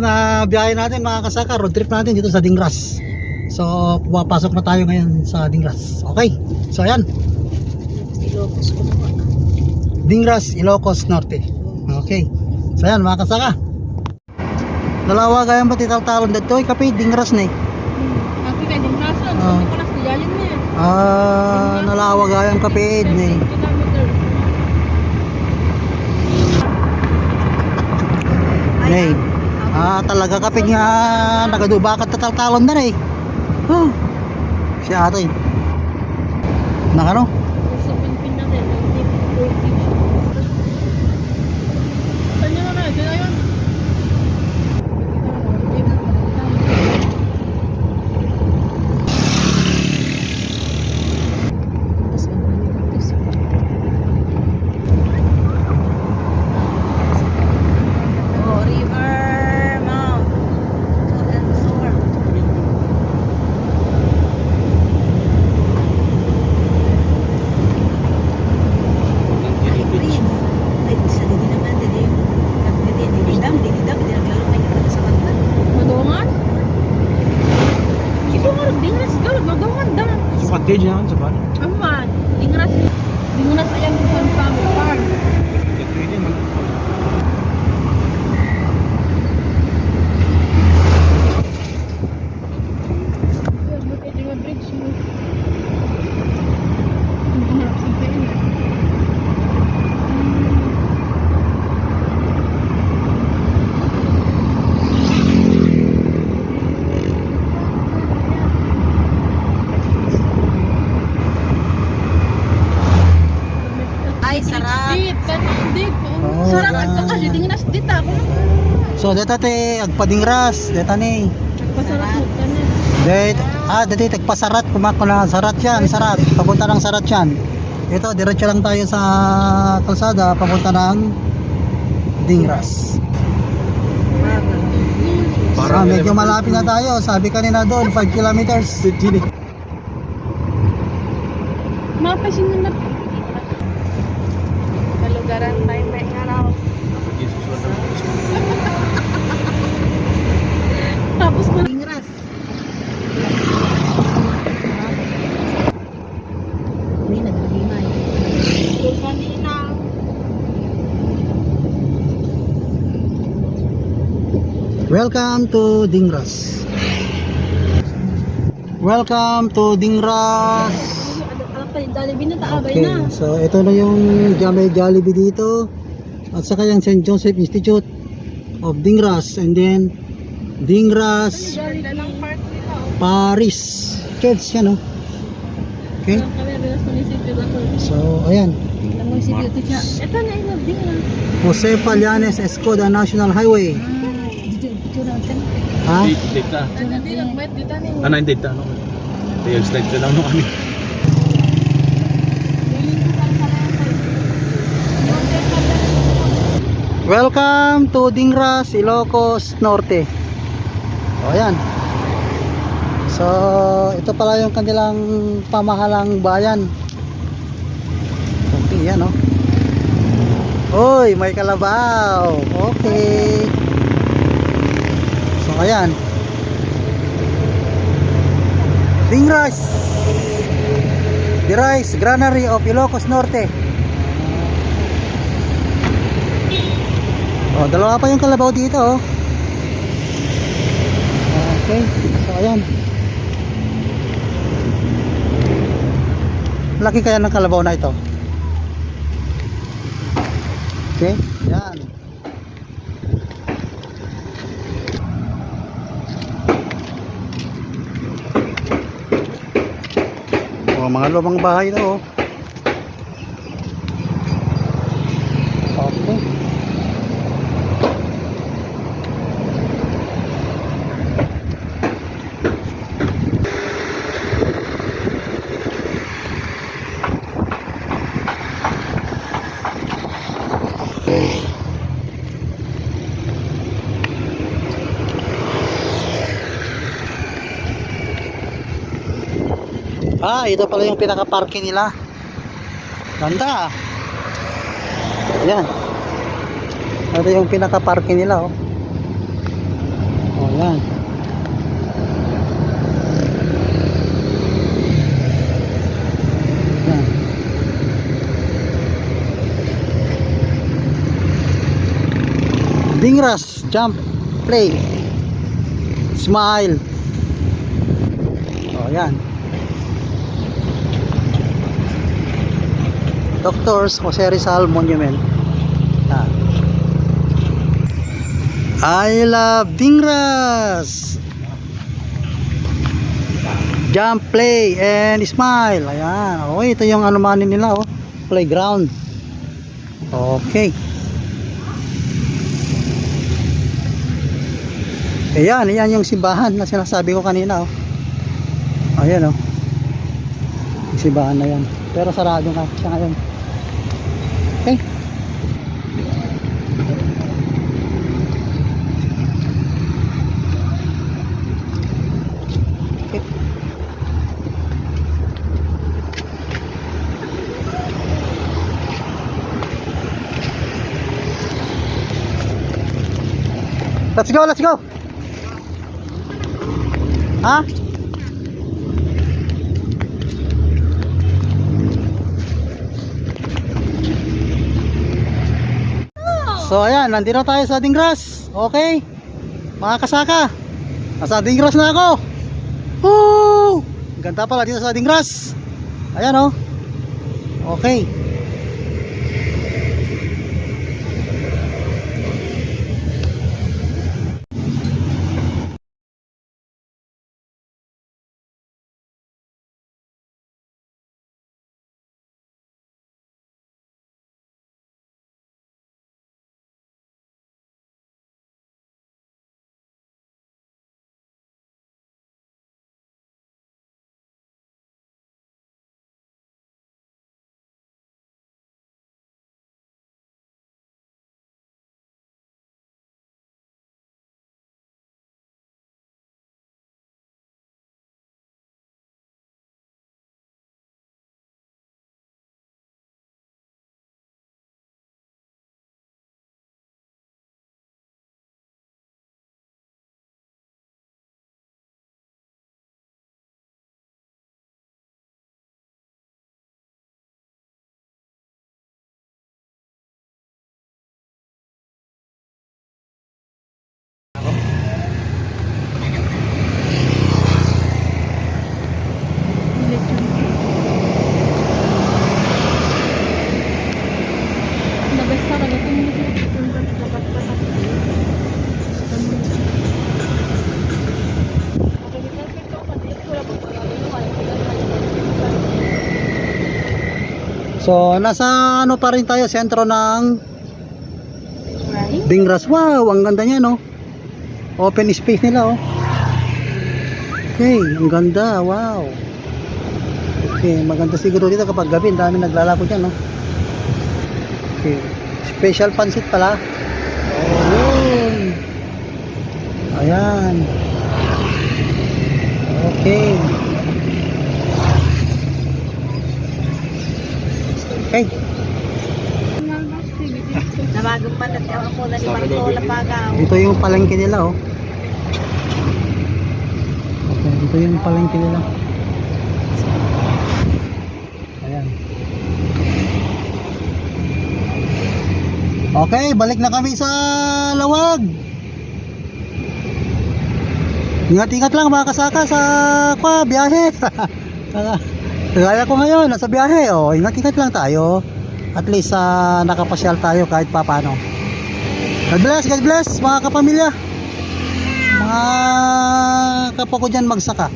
na biyahe natin mga kasaka, road trip natin dito sa Dingras. So, pumapasok na tayo ngayon sa Dingras. Okay. So, ayan. Ilocos na. Dingras, Ilocos Norte. Okay. So, ayan mga kasaka. Dalawa gaya ba titaltalon dito? Ay, kape, Dingras na eh. Ako kaya din nasa. Ah. Sabi ko na sa jalin na yan. Ah, nalawa gaya ang kape, na eh. Kilometer. Ah, talaga kapig nga nagaduba ka tataltalon na eh. Huh. Si ate. Nakano? Sa pinpin na na? Diyan na yun. Oh, River Mount. and Storm. Ay, Prince. Ay, isa din naman, din yung hindi, hindi dam, hindi dam, hindi naglaro kayo kada sa kanta. Madungan? Ito nga, dingras ka, madungan da. Sapat kayo dyan sa bar. Aman, dingras. Dingras ayang kung family farm. Yes, look at yung bridge mo. Ang harap sa pain. Ay, sarap. Dit, kanang dit. Oo, Sarap yan. At kasi dingras dit ako. So, dito te, agpadingras. Dito ni. Pasarap mo kanan. Dito, ah, dito tagpasarat. Kumako na sarat yan, sarat. Papunta ng sarat yan. Ito, diretso lang tayo sa kalsada, papunta ng Dingras. Ah, medyo malapit na tayo. Sabi kanina doon, 5 kilometers. Mapasin mo na. Kalugaran tayo may araw. Tapos ko Dingras. Uy, kanina. Welcome to Dingras. Welcome to Dingras. Ano pa yung Jollibee na taabay Okay, na. so ito na yung Jamay Jollibee dito. At saka yung St. Joseph Institute of Dingras. And then, Dingras. Paris Church yan oh. Okay, so ayan. Ito siya. Ito na yung ding lang. Jose Pallanes Escoda National Highway. Ha? Data. Ano. Ano yung data? Ano? Yung slide lang no kami. Welcome to Dingras, Ilocos Norte. O ayan. So, ito pala yung kanilang pamahalang bayan. Okay, yan oh. Uy, may kalabaw. Okay. So, ayan. Dingras. Rice Granary of Ilocos Norte. Oh, dalawa pa yung kalabaw dito, oh. Okay. So, ayan. Laki kaya ng kalabaw na ito. Okay. Yan. Oh, mga lumang bahay na, oh. Ah, ito pala yung pinaka-parking nila. Ganda. Ah. Ayan. Ito yung pinaka-parking nila, oh. Oh, yan. Ayan. Dingras, jump, play, smile. Oh, yan. Doctors Jose Rizal Monument. Ah. I love Dingras. Jump, play, and smile. Ayan. Okay, ito yung anumanin nila, oh. Playground. Okay. Ayan, ayan yung simbahan na sinasabi ko kanina, oh. Ayan, oh. Simbahan na yan. Pero sarado nga siya ngayon. Let's go, let's go. Ha? So ayan, nandito tayo sa Dingras. Okay? Mga kasaka. Nasa Dingras na ako. Woo! Ganda pala dito sa Dingras. Ayan oh. Okay. So nasa ano pa rin tayo, sentro ng? Dingras. Wow, ang ganda niya no. Open space nila oh. Okay, ang ganda. Wow. Okay, maganda siguro dito kapag gabi, ang dami naglalako diyan no. Okay. Special pansit pala. Oh. Ayan. Okay. Okay. Nabagong man at ako na ni Marcola Pagaw. Dito yung palengke nila oh. Okay, dito yung palengke nila. Ayan. Okay, balik na kami sa Lawag. Ingat-ingat lang mga kasaka sa kwa, biyahe. Kaya ko ngayon, nasa biyahe. Oh, ingat-ingat lang tayo. At least ah, nakapasyal tayo kahit papano. God bless, God bless mga kapamilya. Mga kapwa ko dyan magsaka.